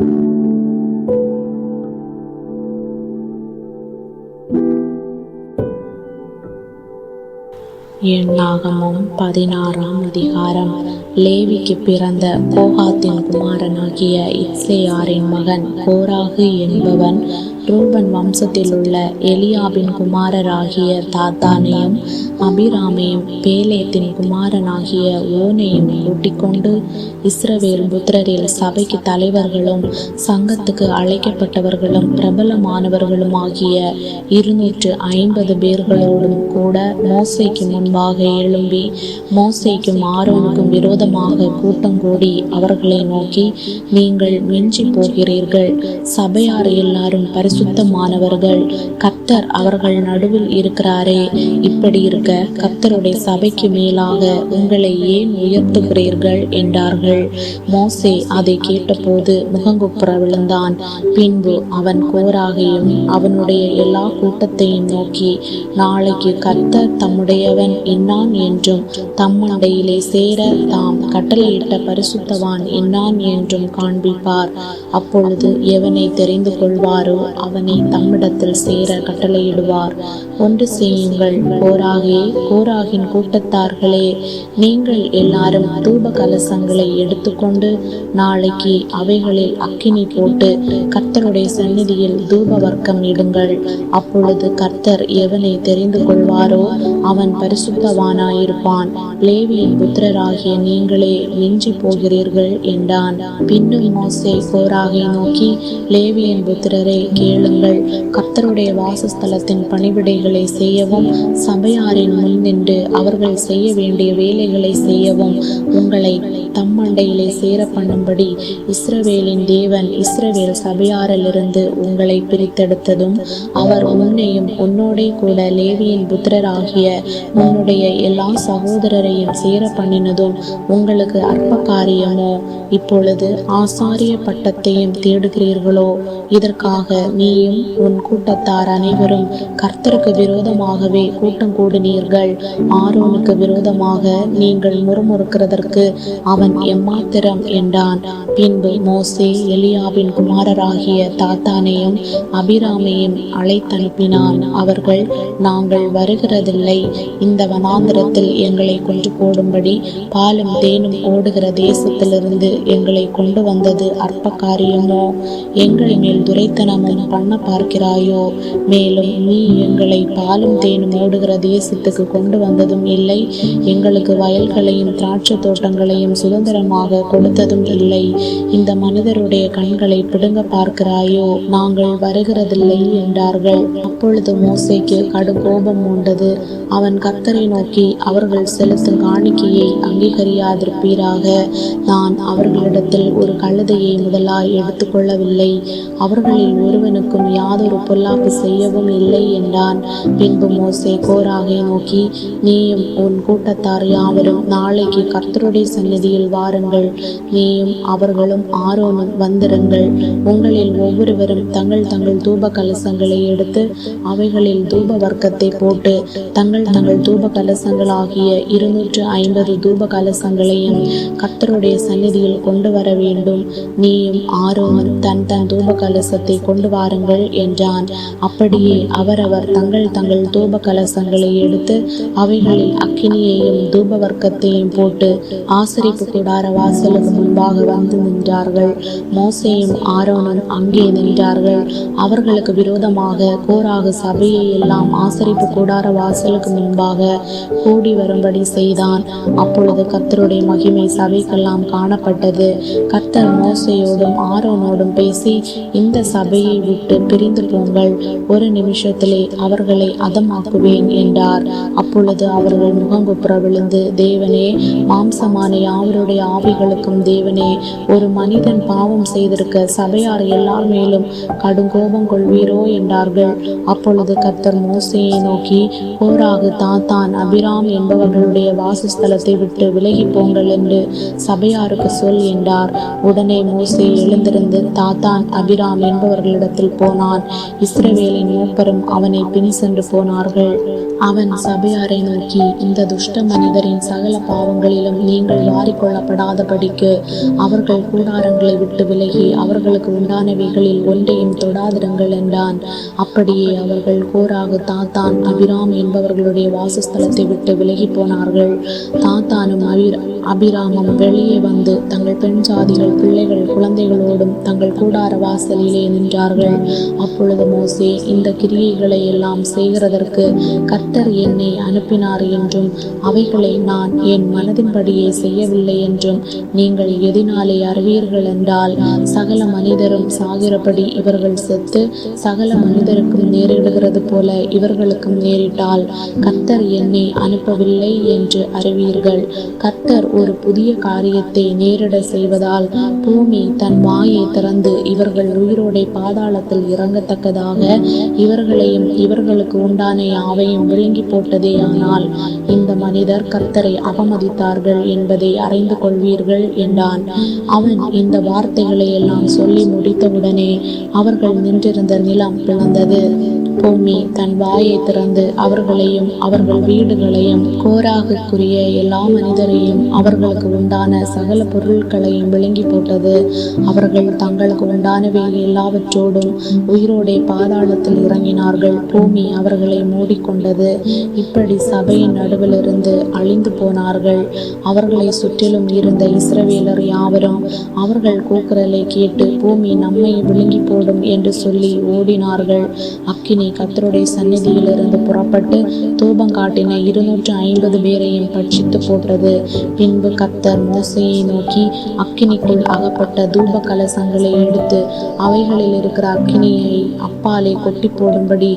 you. எண்ணாகமும் பதினாறாம் அதிகாரம். லேவிக்கு பிறந்த கோகாத்தின் குமாரனாகிய இத்சேயாரின் மகன் கோராகு என்பவன் ரூபன் வம்சத்தில் உள்ள எலியாபின் குமாரராகிய தாத்தானையும் அபிராமையும் பேலேத்தின் குமாரனாகிய ஓனையும் கூட்டிக் கொண்டு இஸ்ரவேல் புத்திரரில் சபைக்கு தலைவர்களும் சங்கத்துக்கு அழைக்கப்பட்டவர்களும் பிரபலமானவர்களும் ஆகிய இருநூற்று ஐம்பது பேர்களோடும் கூட மோசைக்கு முன்பாக எழும்பி மோசைக்கும் ஆரோனுக்கும் விரோதமாக கூட்டம் கூடி அவர்களை நோக்கி நீங்கள் மிஞ்சி போகிறீர்கள். சபையார் எல்லாரும் பரிசுத்தமானவர்கள். கர்த்தர் அவர்கள் நடுவில் இருக்கிறாரே. இப்படி இருக்க கர்த்தருடைய சபைக்கு மேலாக உங்களை ஏன் உயர்த்துகிறீர்கள் என்றார்கள். மோசே அதை கேட்டபோது முகங்குப்புற விழுந்தான். பின்பு அவன் கோராகையும் அவனுடைய எல்லா கூட்டத்தையும் நோக்கி நாளைக்கு கர்த்தர் தம்முடையவன் இன்னான் என்றும் தம்மண்டையிலே சேர தாம் கட்டளையிட்ட பரிசுத்தவான் இன்னான் என்றும் காண்பிப்பார். அப்பொழுது எவனை தெரிந்து கொள்வாரோ அவனை தம்மிடத்தில் சேர கட்டளையிடுவார். ஒன்று செய்யுங்கள். கோராகே கோராகின் கூட்டத்தார்களே நீங்கள் எல்லாரும் தூப கலசங்களை எடுத்துக்கொண்டு நாளைக்கு அவைகளில் அக்கினி போட்டு கர்த்தருடைய சந்நிதியில் தூப வர்க்கம் இடுங்கள். அப்பொழுது கர்த்தர் எவனை தெரிந்து கொள்வாரோ அவன் பரிசுத்தவானாயிருப்பான். லேவியின் புத்திரராகிய நீங்களே மிஞ்சி போகிறீர்கள் என்றான். பின்னும் மோசே கோராகை நோக்கி லேவியின் புத்திரரை கேளுங்கள். கர்த்தருடைய வாச வாசஸ்தலத்தின் பணிவிடைகளை செய்யவும் சபையாரின் முன் நின்று அவர்கள் செய்ய வேண்டிய வேலைகளை செய்யவும் உங்களை தம்மண்டையிலே சேர பண்ணும்படி இஸ்ரவேலின் தேவன் இஸ்ரவேல் சபையாரிலிருந்து உங்களை பிரித்தெடுத்ததும் அவர் உன்னையும் உன்னோடே கூட லேவியின் புத்திரராகிய உன்னுடைய எல்லா சகோதரரையும் சேர பண்ணினதும் உங்களுக்கு அற்ப காரியமோ இப்பொழுது ஆசாரிய பட்டத்தையும் தேடுகிறீர்களோ? இதற்காக நீயும் உன் கூட்டத்தார் அனைவரும் கர்த்தருக்கு விரோதமாகவே கூட்டம் கூடினீர்கள். ஆரோனுக்கு விரோதமாக நீங்கள் முறுமுறுக்கிறதற்கு அவன் எம்மாத்திரம் என்றான். பின்பு மோசே எலியாவின் குமாரராகிய தாத்தானையும் அபிராமையும் அழைத்தனுப்பினான். அவர்கள் நாங்கள் வருகிறதில்லை. இந்த வனாந்திரத்தில் எங்களை கொண்டு போடும்படி பாலும் தேனும் ஓடுகிற தேசத்திலிருந்து எங்களை கொண்டு வந்தது அற்ப காரியமோ எங்கள் மேல் துரைத்தனமும் பண்ண பார்க்கிறாயோ? மேலும் நீ எங்களை பாலும் தேனும் ஓடுகிற தேசத்துக்கு கொண்டு வந்ததும் இல்லை. எங்களுக்கு வயல்களையும் திராட்சை தோட்டங்களையும் சுதந்திரமாக கொடுத்ததும் இல்லை. இந்த மனிதருடைய கண்களை பிடுங்க பார்க்கிறாயோ? நாங்கள் வருகிறதில்லை என்றார்கள். அப்பொழுது மோசைக்கு கடு கோபம் உண்டது அவன் கர்த்தரை நோக்கி அவர்கள் செலுத்தும் காணிக்கையை அங்கீகரியாதிருப்பீராக. நான் அவர்களிடத்தில் ஒரு கழுதையை முதலாய் எடுத்துக்கொள்ளவில்லை. அவர்களில் ஒருவனுக்கும் யாதொரு பொல்லாப்பு செய்யவும் எதுவும் இல்லை என்றான். பின்பு மோசே கோராகை நோக்கி நீயும் உன் கூட்டத்தார் யாவரும் நாளைக்கு கர்த்தருடைய சந்நிதியில் வாருங்கள். நீயும் அவர்களும் ஆரோனும் வந்திருங்கள். உங்களில் ஒவ்வொருவரும் தங்கள் தங்கள் தூப கலசங்களை எடுத்து அவைகளில் தூப வர்க்கத்தை போட்டு தங்கள் தங்கள் தூப கலசங்கள் ஆகிய இருநூற்று ஐம்பது தூப கலசங்களையும் கர்த்தருடைய சந்நிதியில் கொண்டு வர வேண்டும். நீயும் ஆரோனும் தன் தன் தூப கலசத்தை கொண்டு வாருங்கள் என்றான். அப்படி அப்படியே அவரவர் தங்கள் தங்கள் தூப கலசங்களை எடுத்து அவைகளில் அக்கினியையும் தூப வர்க்கத்தையும் போட்டு ஆசரிப்பு கூடார வாசலுக்கு முன்பாக வந்து நின்றார்கள். மோசையும் ஆரோனும் அங்கே நின்றார்கள். அவர்களுக்கு விரோதமாக கோராக சபையை எல்லாம் ஆசரிப்பு கூடார வாசலுக்கு முன்பாக கூடி வரும்படி செய்தான். அப்பொழுது கர்த்தருடைய மகிமை சபைக்கெல்லாம் காணப்பட்டது. கர்த்தர் மோசையோடும் ஆரோனோடும் பேசி இந்த சபையை விட்டு பிரிந்து போங்கள். ஒரு நிமிஷத்திலே அவர்களை அதமாக்குவேன் என்றார். அப்பொழுது அவர்கள் முகங்குப்புற விழுந்து தேவனே மாம்சமான யாவருடைய ஆவிகளுக்கும் தேவனே ஒரு மனிதன் பாவம் செய்திருக்க சபையார் எல்லார் மேலும் கடும் கோபம் கொள்வீரோ என்றார்கள். அப்பொழுது கர்த்தர் மோசையை நோக்கி கோராகு தாத்தான் அபிராம் என்பவர்களுடைய வாசஸ்தலத்தை விட்டு விலகி போங்கள் என்று சபையாருக்கு சொல் என்றார். உடனே மோசே எழுந்திருந்து தாத்தான் அபிராம் என்பவர்களிடத்தில் போனான். இஸ்ரவேலின் மூப்பரும் அவனை பின் சென்று போனார்கள். அவன் சபையாரை நோக்கி இந்த துஷ்ட மனிதரின் சகல பாவங்களிலும் நீங்கள் வாரிக்கொள்ளப்படாதபடிக்கு அவர்கள் கூடாரங்களை விட்டு விலகி அவர்களுக்கு உண்டானவைகளில் ஒன்றையும் தொடாதிருங்கள் என்றான். அப்படியே அவர்கள் கோராகு தாத்தான் அபிராம் என்பவர்களுடைய வாசஸ்தலத்தை விட்டு விலகி போனார்கள். தாத்தானும் அபிர அபிராமும் வெளியே வந்து தங்கள் பெண் ஜாதிகள் பிள்ளைகள் குழந்தைகளோடும் தங்கள் கூடார வாசலிலே நின்றார்கள். அப்பொழுது மோசே இந்த கிரியைகளை எல்லாம் செய்கிறதற்கு கர்த்தர் என்னை அனுப்பினார் என்றும் அவைகளை நான் என் மனதின்படியே செய்யவில்லை என்றும் நீங்கள் எதினாலே அறிவீர்கள் என்றால் சகல மனிதரும் சாகிறபடி இவர்கள் செத்து சகல மனிதருக்கும் நேரிடுகிறது போல இவர்களுக்கும் நேரிட்டால் கர்த்தர் என்னை அனுப்பவில்லை என்று அறிவீர்கள். கர்த்தர் ஒரு புதிய காரியத்தை நேரிட செய்வதால் பூமி தன் வாயை திறந்து இவர்கள் உயிரோடை பாதாளத்தில் இறங்கத்தக்கதாக இவர்களையும் இவர்களுக்கு உண்டான யாவையும் விழுங்கி போட்டதேயானால் இந்த மனிதர் கர்த்தரை அவமதித்தார்கள் என்பதை அறிந்து கொள்வீர்கள் என்றான். அவன் இந்த வார்த்தைகளை எல்லாம் சொல்லி முடித்தவுடனே அவர்கள் நின்றிருந்த நிலம் பிளந்தது. பூமி தன் வாயை திறந்து அவர்களையும் அவர்கள் வீடுகளையும் கோராகுக்குரிய எல்லா மனிதரையும் அவர்களுக்கு உண்டான சகல பொருட்களையும் விழுங்கி போட்டது. அவர்கள் தங்களுக்கு உண்டானவை எல்லாவற்றோடும் உயிரோடே பாதாளத்தில் இறங்கினார்கள். பூமி அவர்களை மூடிக்கொண்டது. இப்படி சபையின் நடுவிலிருந்து அழிந்து போனார்கள். அவர்களை சுற்றிலும் இருந்த இஸ்ரவேலர் யாவரும் அவர்கள் கூக்குரலை கேட்டு பூமி நம்மை விழுங்கி போடும் என்று சொல்லி ஓடினார்கள். அக்கினி கத்தருடைய சந்நிதியிலிருந்து புறப்பட்டு தூபம் காட்டின இருநூற்று ஐம்பது பேரையும் பட்சித்து போட்டது பின்பு கத்தர் மோசையை நோக்கி அக்கினிக்குள் அகப்பட்ட தூப கலசங்களை எடுத்து அவைகளில் இருக்கிற அக்கினியை அப்பாலே கொட்டி போடும்படி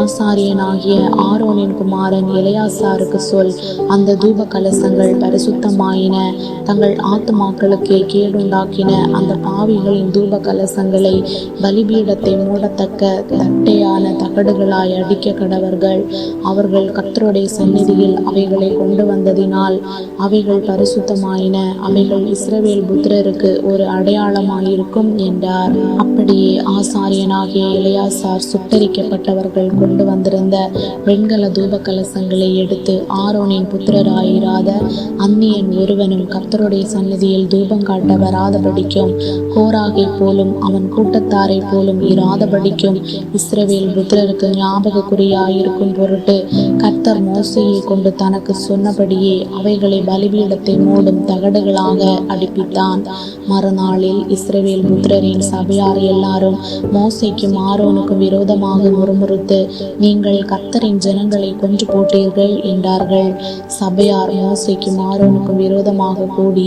ஆசாரியனாகிய ஆரோனின் குமாரன் இளையாசாருக்கு சொல் அந்த தூப கலசங்கள் பரிசுத்தமாயின. தங்கள் ஆத்மாக்களுக்கே கேடுண்டாக்கின அந்த பாவிகளின் தூப கலசங்களை பலிபீடத்தை மூடத்தக்க தட்டையான தகடுகளாய் அடிக்க கடவர்கள். அவர்கள் கத்தருடைய சந்நிதியில் அவைகளை கொண்டு வந்ததினால் அவைகள் பரிசுத்தமாயின. அவைகள் இஸ்ரவேல் புத்திரருக்கு ஒரு அடையாளமாயிருக்கும் என்றார். அப்படியே ஆசாரியனாகிய இளையாசார் சுட்டரிக்கப்பட்டவர்கள் கொண்டு வந்திருந்த வெண்கல தூப கலசங்களை எடுத்து ஆரோனின் புத்திரராயிராத அந்நியன் ஒருவனும் கர்த்தருடைய சந்நிதியில் தூபம் காட்ட வராதபடிக்கும் கோராகை போலும் அவன் கூட்டத்தாரை போலும் இராதபடிக்கும் இஸ்ரவேல் புத்திரருக்கு ஞாபக குறியாயிருக்கும் பொருட்டு கர்த்தர் மோசையை கொண்டு தனக்கு சொன்னபடியே அவைகளை பலிபீடத்தை மூடும் தகடுகளாக அடிப்பித்தான். மறுநாளில் இஸ்ரவேல் புத்திரரின் சபையார் எல்லாரும் மோசைக்கும் ஆரோனுக்கு விரோதமாக முறுமுறுத்து நீங்கள் கத்தரின் ஜனங்களை கொன்று போட்டீர்கள் என்றார்கள். சபையார் மோசைக்கும் ஆரோனுக்கும் விரோதமாக கூடி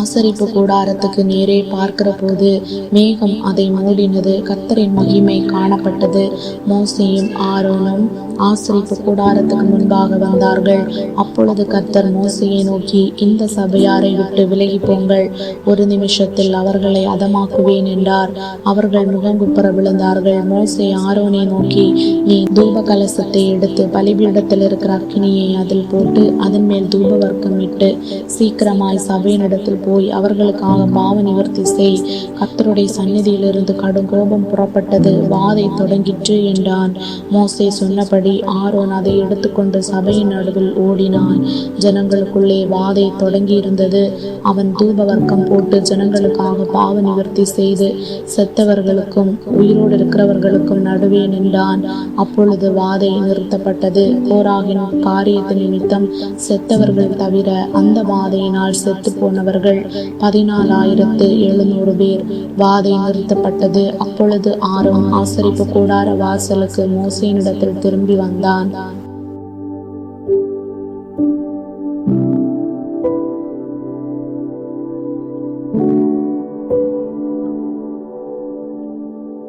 ஆசரிப்பு கூடாரத்துக்கு நேரே பார்க்கிற போது மேகம் அதை மூடினது கத்தரின் மகிமை காணப்பட்டது. மோசையும் ஆரோனும் ஆசிரிப்பு கூடாரத்துக்கு முன்பாக வந்தார்கள். அப்பொழுது கர்த்தர் மோசையை நோக்கி இந்த சபையாரை விட்டு விலகி போங்கள். ஒரு நிமிஷத்தில் அவர்களை அதமாக்குவேன் என்றார். அவர்கள் முகங்குப்புற விழுந்தார்கள். மோசை ஆரோனை நோக்கி நீ தூப கலசத்தை எடுத்து பலிபீடத்தில் இருக்கிற அக்கினியை அதில் போட்டு அதன் மேல் தூப வர்க்கம் இட்டு சீக்கிரமாய் சபையினிடத்தில் போய் அவர்களுக்காக பாவ நிவர்த்தி செய். கர்த்தருடைய சந்நிதியிலிருந்து கடும் கோபம் புறப்பட்டது. வாதை தொடங்கிற்று என்றான். மோசை சொன்னபடி ஆரோன் அதை எடுத்துக்கொண்டு சபையின் நடுவில் ஓடினான். ஜனங்களுக்குள்ளே வாதை தொடங்கி இருந்தது அவன் தூப வர்க்கம் போட்டு ஜனங்களுக்காக பாவ நிவர்த்தி செய்து செத்தவர்களுக்கும் உயிரோடு இருக்கிறவர்களுக்கும் நடுவே நின்றான். அப்பொழுது வாதை நிறுத்தப்பட்டது. போராகின் காரியத்து நிமித்தம் செத்தவர்கள் தவிர அந்த வாதையினால் செத்து போனவர்கள் பதினாலாயிரத்து எழுநூறு பேர். வாதை நிறுத்தப்பட்டது. அப்பொழுது ஆரோன் ஆசரிப்பு கூடார வாசலுக்கு மோசையினிடத்தில் திரும்பி வந்தான்